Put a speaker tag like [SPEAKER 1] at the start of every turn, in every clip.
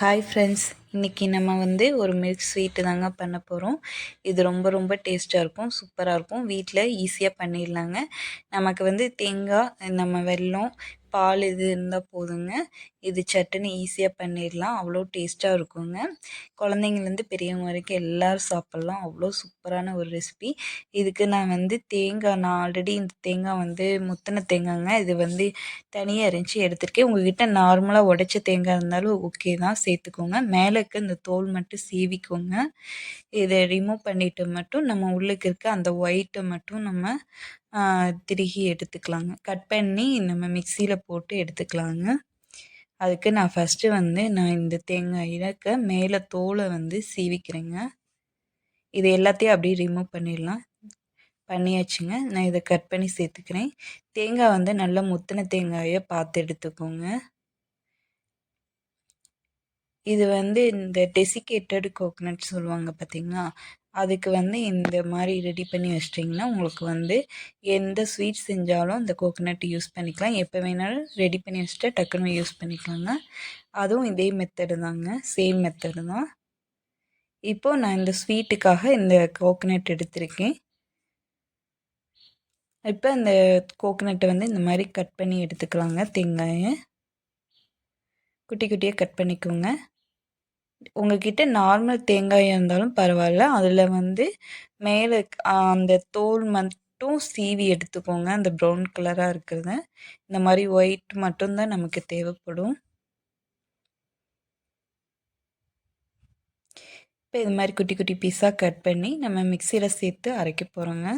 [SPEAKER 1] Hi friends இன்றைக்கி நம்ம வந்து ஒரு மில்க் ஸ்வீட்டு தாங்க பண்ண போகிறோம் இது ரொம்ப ரொம்ப டேஸ்ட்டாக இருக்கும் சூப்பராக இருக்கும். வீட்டில் ஈஸியாக பண்ணிடலாங்க. நமக்கு வந்து தேங்காய் நம்ம வெல்லம் பால் இது இருந்தால் போதுங்க. இது சட்டுன்னு ஈஸியாக பண்ணிடலாம் அவ்வளோ டேஸ்ட்டாக இருக்குங்க. குழந்தைங்கலேருந்து பெரியவங்க வரைக்கும் எல்லோரும் சாப்பிட்லாம். அவ்வளோ சூப்பரான ஒரு ரெசிபி இதுக்கு நான் வந்து தேங்காய் நான் ஆல்ரெடி இந்த தேங்காய் வந்து முத்தின தேங்காய்ங்க. இது வந்து தனியாக அரைஞ்சி எடுத்துருக்கேன். உங்கள்கிட்ட நார்மலாக உடச்ச தேங்காய் இருந்தாலும் ஓகே தான். சேர்த்துக்கோங்க. மேலே இருக்க இந்த தோல் மட்டும் சீவிக்கோங்க. இதை ரிமூவ் பண்ணிவிட்டு மட்டும் நம்ம உள்ளுக்கு இருக்க அந்த ஒயிட்டை மட்டும் நம்ம திருகி எடுத்துக்கலாங்க. கட் பண்ணி நம்ம மிக்சியில் போட்டு எடுத்துக்கலாங்க. அதுக்கு நான் ஃபஸ்ட்டு வந்து நான் இந்த தேங்காய் இழக்க மேலே தோலை வந்து சீவிக்கிறேங்க. இது எல்லாத்தையும் அப்படியே ரிமூவ் பண்ணிடலாம். பண்ணியாச்சுங்க. நான் இதை கட் பண்ணி சேர்த்துக்கிறேன். தேங்காய் வந்து நல்லா முத்தின தேங்காயை பார்த்து எடுத்துக்கோங்க. இது வந்து இந்த டெசிகேட்டட் கோகனட் சொல்லுவாங்க பார்த்தீங்களா? அதுக்கு வந்து இந்த மாதிரி ரெடி பண்ணி வச்சிட்டிங்கன்னா உங்களுக்கு வந்து எந்த ஸ்வீட் செஞ்சாலும் இந்த கோகனட் யூஸ் பண்ணிக்கலாம். எப்போ வேணாலும் ரெடி பண்ணி வச்சுட்டு டக்குன்னு யூஸ் பண்ணிக்கலாங்க. அதுவும் இதே மெத்தடு தாங்க. சேம் மெத்தடு தான். இப்போது நான் இந்த ஸ்வீட்டுக்காக இந்த கோகனட் எடுத்திருக்கேன். இப்போ இந்த கோகனட்டை வந்து இந்த மாதிரி கட் பண்ணி எடுத்துக்கலாங்க. தேங்காயை. குட்டி குட்டியாக கட் பண்ணிக்கோங்க. உங்கக்கிட்ட நார்மல் தேங்காயாக இருந்தாலும் பரவாயில்ல. அதில் வந்து மேலே அந்த தோல் மட்டும் சீவி எடுத்துக்கோங்க. அந்த ப்ரௌன் கலராக இருக்கிறத. இந்த மாதிரி ஒயிட் மட்டும்தான் நமக்கு தேவைப்படும். இப்போ இது மாதிரி குட்டி குட்டி பீஸாக கட் பண்ணி நம்ம மிக்சியில் சேர்த்து அரைக்க போகிறோங்க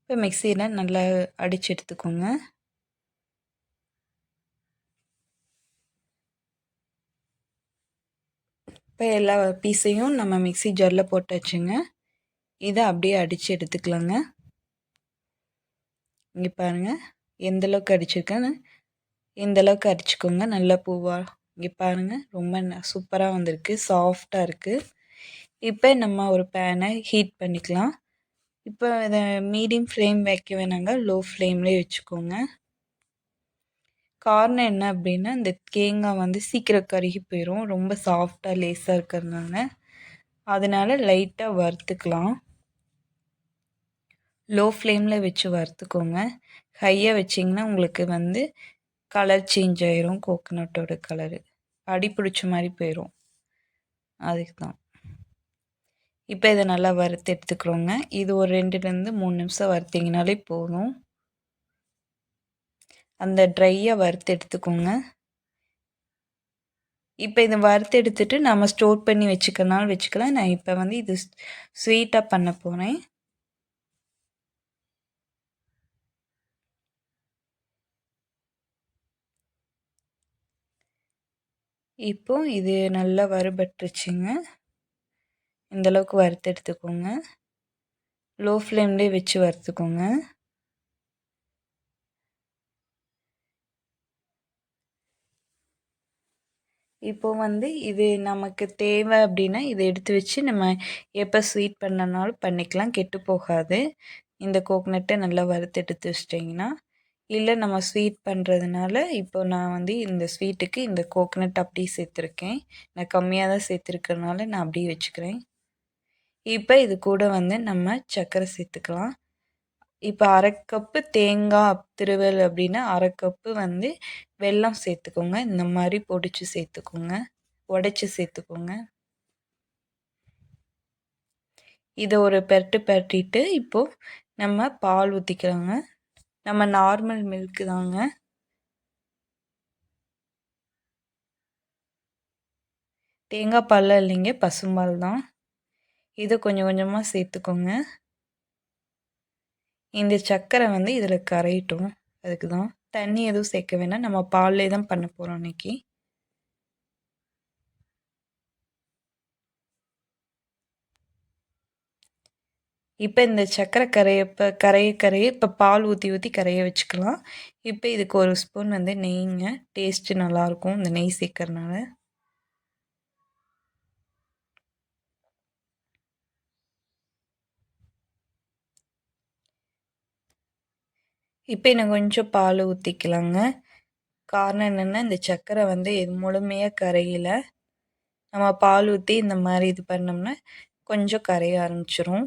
[SPEAKER 1] இப்போ மிக்சியில் நல்லா அடித்து எடுத்துக்கோங்க. இப்போ எல்லா பீஸையும் நம்ம மிக்சி ஜாரில் போட்டாச்சுங்க இதை அப்படியே அடித்து எடுத்துக்கலாங்க. இங்கே பாருங்கள் எந்தளவுக்கு அடிச்சிருக்கேன்னு. இந்தளவுக்கு அடிச்சுக்கோங்க நல்ல பூவாக இங்கே பாருங்கள் ரொம்ப சூப்பராக வந்திருக்கு சாஃப்டாக இருக்குது இப்போ நம்ம ஒரு பேனை ஹீட் பண்ணிக்கலாம். இப்போ இதை மீடியம் ஃப்ளேம் வைக்க வேணாங்க லோ ஃப்ளேம்லேயே வச்சுக்கோங்க. காரணம் என்ன அப்படின்னா இந்த தேங்காய் வந்து சீக்கிரம் கருகி போயிடும் ரொம்ப சாஃப்டாக லேஸாக இருக்கிறதுனால. அதனால் லைட்டாக வறுத்துக்கலாம். லோ ஃப்ளேமில் வச்சு வறுத்துக்கோங்க. ஹையாக வச்சிங்கன்னா உங்களுக்கு வந்து கலர் சேஞ்ச் ஆயிரும். கோகனட்டோட கலரு அடி பிடிச்ச மாதிரி போயிடும் அதுக்கு தான் இப்போ இதை நல்லா வறுத்து எடுத்துக்கிறோங்க இது ஒரு ரெண்டுலேருந்து மூணு நிமிஷம் வறுத்திங்கனாலே போதும். அந்த ட்ரையாக வறுத்து எடுத்துக்கோங்க. இப்போ இதை வறுத்து எடுத்துகிட்டு நம்ம ஸ்டோர் பண்ணி வச்சுக்கனாலும் வச்சுக்கலாம். நான் இப்போ வந்து இது ஸ்வீட்டாக பண்ண போகிறேன் இப்போ இது நல்லா வறுபட்டுருச்சுங்க. இந்தளவுக்கு வறுத்து எடுத்துக்கோங்க. லோ ஃப்ளேம்லேயே வச்சு வறுத்துக்கோங்க. இப்போது வந்து இது நமக்கு தேவை அப்படின்னா இதை எடுத்து வச்சு நம்ம எப்போ ஸ்வீட் பண்ணனாலும் பண்ணிக்கலாம். கெட்டு போகாது. இந்த கோக்னட்டை நல்லா வறுத்து எடுத்து வச்சிட்டிங்கன்னா இல்லை நம்ம ஸ்வீட் பண்ணுறதுனால இப்போ நான் வந்து இந்த ஸ்வீட்டுக்கு இந்த கோக்கனட் அப்படியே சேர்த்துருக்கேன். நான் கம்மியாக தான் சேர்த்துருக்கறனால நான் அப்படியே வச்சுக்கிறேன். இப்போ இது கூட வந்து நம்ம சர்க்கரை சேர்த்துக்கலாம். இப்போ அரை கப்பு தேங்காய் திருவல் அப்படின்னா அரை கப்பு வந்து வெல்லம் சேர்த்துக்கோங்க. இந்த மாதிரி பொடிச்சு சேர்த்துக்கோங்க. உடச்சி சேர்த்துக்கோங்க. இதை ஒரு பெரட்டு பெரட்டிட்டு இப்போது நம்ம பால் ஊற்றிக்கிறோங்க நம்ம நார்மல் மில்க்கு தாங்க. தேங்காய் பால் இல்லைங்க பசும்பால் தான். இதை கொஞ்சம் கொஞ்சமாக சேர்த்துக்கோங்க. இந்த சர்க்கரை வந்து இதில் கரையட்டும். அதுக்கு தான் தண்ணி எதுவும் சேர்க்க வேணாம். நம்ம பால்லே தான் பண்ண போகிறோம் இன்றைக்கி இப்போ இந்த சர்க்கரை கரையப்போ கரைய கரைய இப்போ பால் ஊற்றி ஊற்றி கரைய வச்சுக்கலாம். இப்போ இதுக்கு ஒரு ஸ்பூன் வந்து நெய்ங்க. டேஸ்ட்டு நல்லாயிருக்கும். இந்த நெய் சேர்க்கறனால இப்போ இன்னும் கொஞ்சம் பால் ஊற்றிக்கலாங்க காரணம் என்னென்னா இந்த சர்க்கரை வந்து இது முழுமையாக கரையில. நம்ம பால் ஊற்றி இந்த மாதிரி இது பண்ணோம்னா கொஞ்சம் கரைய ஆரம்பிச்சிரும்.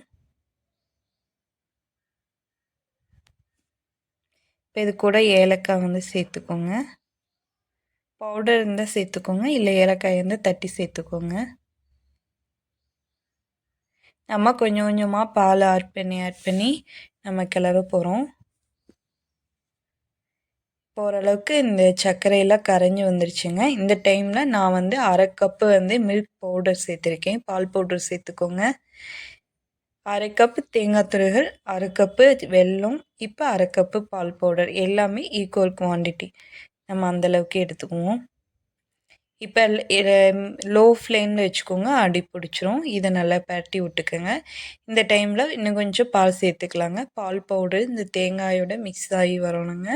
[SPEAKER 1] இப்போ இது கூட ஏலக்காய் வந்து சேர்த்துக்கோங்க. பவுடர் இருந்தால் சேர்த்துக்கோங்க. இல்லை ஏலக்காய் இருந்தால் தட்டி சேர்த்துக்கோங்க. நம்ம கொஞ்சம் கொஞ்சமாக பால் ஆட் பண்ணி ஆட் பண்ணி நம்ம கிளற போகிறோம் போகிற அளவுக்கு இந்த சர்க்கரையெல்லாம் கரைஞ்சி வந்துருச்சுங்க. இந்த டைமில் நான் வந்து அரை கப்பு வந்து மில்க் பவுடர் சேர்த்துருக்கேன். பால் பவுடர் சேர்த்துக்கோங்க. அரை கப்பு தேங்காய் துருகள் அரை கப்பு வெல்லம் இப்போ அரை கப்பு பால் பவுடர் எல்லாமே ஈக்குவல் குவான்டிட்டி நம்ம அந்தளவுக்கு எடுத்துக்குவோம். இப்போ லோ ஃப்ளேமில் வச்சுக்கோங்க. அடி பிடிச்சிரும். இதை நல்லா பரட்டி விட்டுக்கோங்க. இந்த டைமில் இன்னும் கொஞ்சம் பால் சேர்த்துக்கலாங்க. பால் பவுடர் இந்த தேங்காயோட மிக்ஸ் ஆகி வரணுங்க.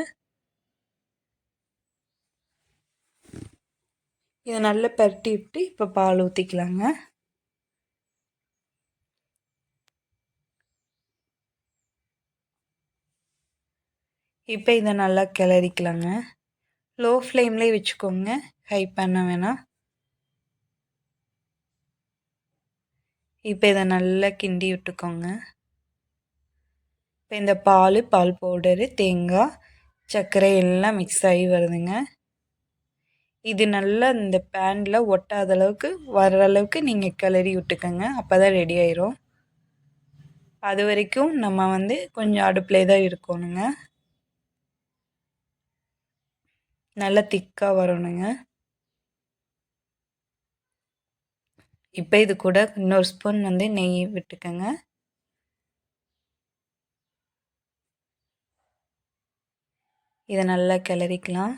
[SPEAKER 1] இதை நல்லா பரட்டி விட்டு இப்போ பால் ஊற்றிக்கலாங்க இப்போ இதை நல்லா கிளறிக்கலாங்க. லோ ஃப்ளேம்லேயே வச்சுக்கோங்க. ஹை பண்ண வேணாம். இப்போ இதை நல்லா கிண்டி விட்டுக்கோங்க. இப்போ இந்த பால் பால் பவுடரு தேங்காய் சர்க்கரை எல்லாம் மிக்ஸ் ஆகி வருதுங்க. இது நல்லா இந்த பேனில் ஒட்டாத அளவுக்கு வர்ற அளவுக்கு நீங்கள் கிளறி விட்டுக்கோங்க. அப்போ தான் ரெடி ஆயிரும். அது வரைக்கும் நம்ம வந்து கொஞ்சம் அடுப்பில் தான் இருக்கணுங்க. நல்லா திக்காக வரணுங்க. இப்போ இது கூட இன்னொரு ஸ்பூன் வந்து நெய் விட்டுக்கோங்க. இதை நல்லா கிளறிக்கலாம்.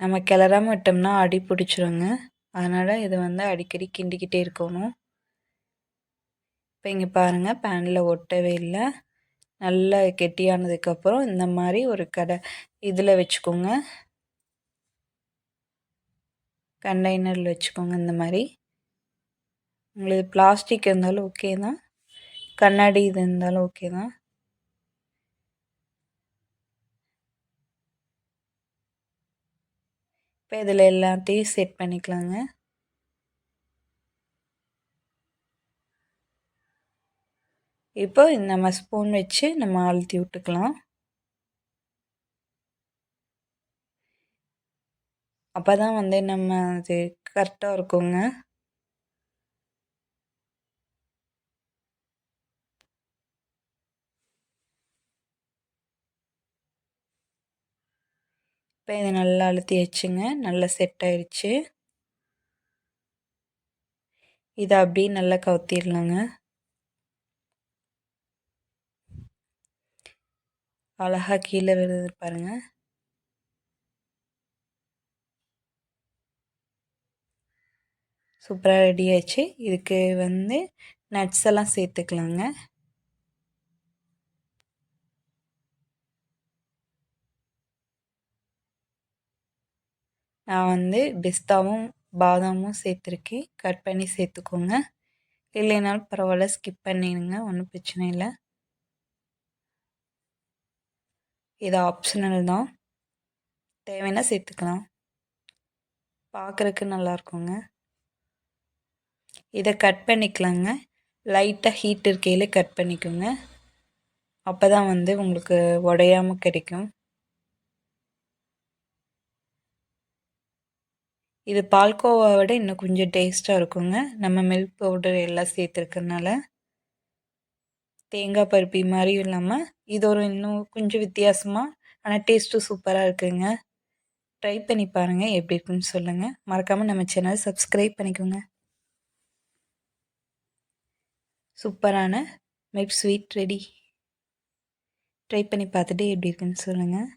[SPEAKER 1] நம்ம கிளறாம விட்டோம்னா அடி பிடிச்சிருங்க. அதனால் இதை வந்து அடிக்கடி கிண்டிக்கிட்டே இருக்கணும். இப்போ இங்கே பாருங்கள் பேனில் ஒட்டவே இல்லை. நல்லா கெட்டியானதுக்கப்புறம் இந்த மாதிரி ஒரு கடை இதில் வச்சுக்கோங்க. கண்டெய்னரில் வச்சுக்கோங்க இந்த மாதிரி. உங்களுக்கு பிளாஸ்டிக் இருந்தாலும் ஓகே தான். கண்ணாடி இது இருந்தாலும் ஓகே தான். இப்போ இதில் எல்லாத்தையும் செட் பண்ணிக்கலாங்க. இப்போ நம்ம ஸ்பூன் வச்சு நம்ம அழுத்தி விட்டுக்கலாம். அப்போ தான் வந்து நம்ம அது கரெக்டாக இருக்குங்க. இப்போ இதை நல்லா அழுத்தி வச்சுங்க. நல்லா செட் ஆயிடுச்சு இதை அப்படியே நல்லா கவுத்திடலாங்க. அழகாக கீழே விழுது பாருங்கள் சூப்பராக ரெடி ஆயிடுச்சு இதுக்கு வந்து நட்ஸ் எல்லாம் சேர்த்துக்கலாங்க. நான் வந்து பிஸ்தாவும் பாதாமும் சேர்த்துருக்கேன். கட் பண்ணி சேர்த்துக்கோங்க. இல்லைனாலும் பரவாயில்ல ஸ்கிப் பண்ணிடுங்க. ஒன்றும் பிரச்சனை இல்லை. இது ஆப்ஷனல் தான். தேவைன்னா சேர்த்துக்கலாம். பார்க்குறக்கு நல்லாயிருக்குங்க இதை கட் பண்ணிக்கலாங்க. லைட்டாக ஹீட் இருக்கையில் கட் பண்ணிக்கோங்க. அப்போ தான் வந்து உங்களுக்கு உடையாமல் கிடைக்கும். இது பால்கோவாவை விட இன்னும் கொஞ்சம் டேஸ்ட்டாக இருக்குங்க. நம்ம மில்க் பவுடர் எல்லாம் சேர்த்துருக்கறனால தேங்காய் பருப்பி மாதிரியும் இல்லாமல் இது ஒரு இன்னும் கொஞ்சம் வித்தியாசமாக ஆனால் டேஸ்ட்டும் சூப்பராக இருக்குங்க. ட்ரை பண்ணி பாருங்கள் எப்படி இருக்குன்னு சொல்லுங்கள் மறக்காமல் நம்ம சேனல் சப்ஸ்கிரைப் பண்ணிக்கோங்க. சூப்பரான மில்க் ஸ்வீட் ரெடி ட்ரை பண்ணி பார்த்துட்டு எப்படி இருக்குன்னு சொல்லுங்கள்